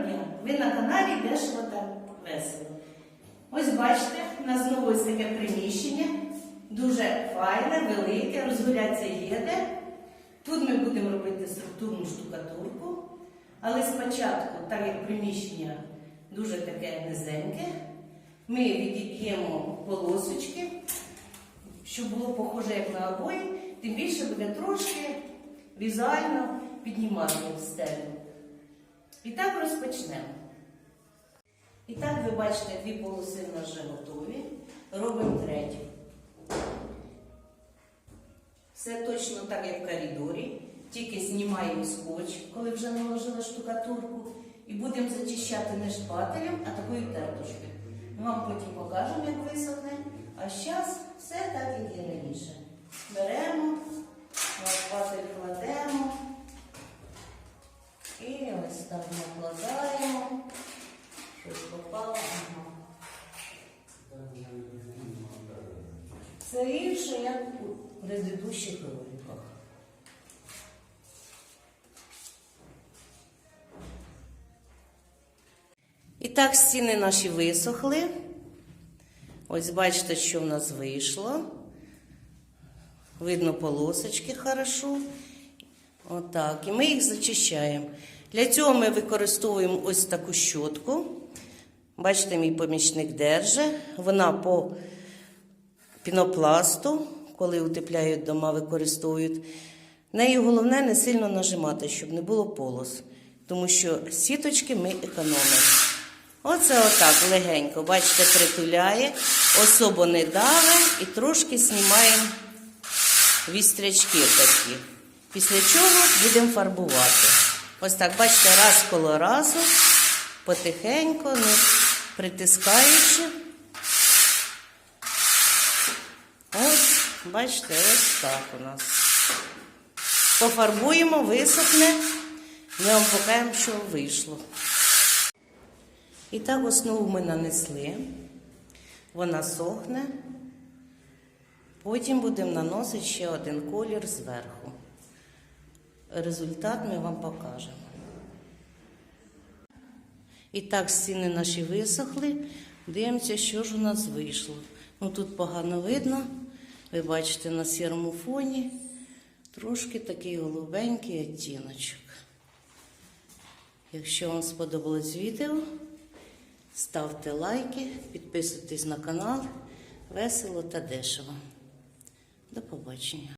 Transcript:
дня! Ви на каналі Дешево та весело. Ось бачите, у нас знову ось таке приміщення. Дуже файне, велике, розгулятися є. Тут ми будемо робити структурну штукатурку. Але спочатку, так як приміщення дуже таке низеньке, ми відіб'ємо полосочки, щоб було похоже як на обої, тим більше буде трошки візуально піднімати стелю. І так розпочнемо. І так ви бачите, дві полоси в нас вже готові. Робимо третю. Все точно так, як в коридорі. Тільки знімаємо скотч, коли вже наложили штукатурку, і будемо зачищати не шпателем, а такою терточкою. Ми вам потім покажемо, як висохне. А зараз все так, як і раніше. Беремо, на шпатель кладемо. І ось так накладаємо. Щось попало. Ага. Це інше, як у предыдущих роликах. І так, стіни наші висохли. Ось бачите, що в нас вийшло. Видно полосочки хорошо. Отак. І ми їх зачищаємо. Для цього ми використовуємо ось таку щотку. Бачите, мій помічник держить. Вона по пінопласту, коли утепляють дома, використовують. Нею головне не сильно нажимати, щоб не було полос. Тому що сіточки ми економимо. Оце отак легенько, бачите, притуляє, особо не давимо і трошки знімаємо вістрячки такі. Після чого будемо фарбувати. Ось так, бачите, раз коло разу, потихеньку, не притискаючи. Ось, бачите, ось так у нас. Пофарбуємо, висохне, ми вам покажемо, що вийшло. І так основу ми нанесли, вона сохне. Потім будемо наносити ще один колір зверху. Результат ми вам покажемо. І так, стіни наші висохли. Дивимося, що ж у нас вийшло. Ну тут погано видно. Ви бачите на сірому фоні трошки такий голубенький відтіночок. Якщо вам сподобалось відео, ставте лайки, підписуйтесь на канал. Весело та дешево. До побачення.